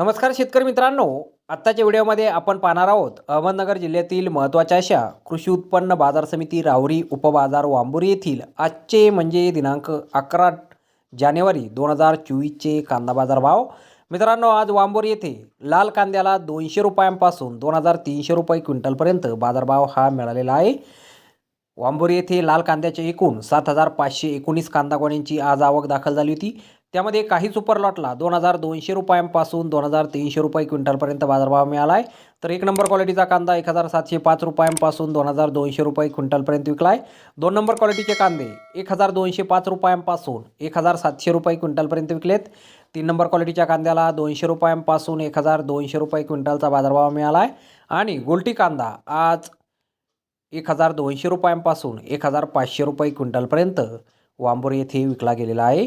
नमस्कार शेतकरी मित्रांनो. आत्ताच्या व्हिडिओमध्ये आपण पाहणार आहोत अहमदनगर जिल्ह्यातील महत्त्वाच्या अशा कृषी उत्पन्न बाजार समिती राहुरी उपबाजार वांबुरी येथील आजचे म्हणजे दिनांक अकरा जानेवारी दोन हजार चोवीसचे कांदा बाजार भाव मित्रांनो आज वांबोर येथे लाल कांद्याला दोनशे रुपयांपासून दोन हजार तीनशे रुपये क्विंटलपर्यंत बाजारभाव हा मिळालेला आहे. वांबोरी येथे लाल कांद्याचे एकूण सात हजार पाचशे एकोणीस कांदा गोण्यांची आज आवक दाखल झाली होती. त्यामध्ये काही सुपर लॉटला दोन हजार दोनशे रुपयांपासून दोन हजार तीनशे रुपये क्विंटलपर्यंत बाजारभाव मिळाला आहे तर एक नंबर क्वालिटीचा कांदा एक हजार सातशे पाच रुपयांपासून दोन हजार दोनशे रुपये क्विंटलपर्यंत विकला आहे दोन नंबर क्वालिटीचे कांदे एक हजार दोनशे पाच रुपयांपासून एक हजार सातशे रुपये क्विंटलपर्यंत विकलेत. तीन नंबर क्वालिटीच्या कांद्याला दोनशे रुपयांपासून एक हजार दोनशे रुपये क्विंटलचा बाजारभाव मिळाला आहे आणि गोल्टी कांदा आज एक हजार दोनशे रुपयांपासून एक हजार पाचशे रुपये क्विंटलपर्यंत वांबोरी येथे विकला गेलेला आहे.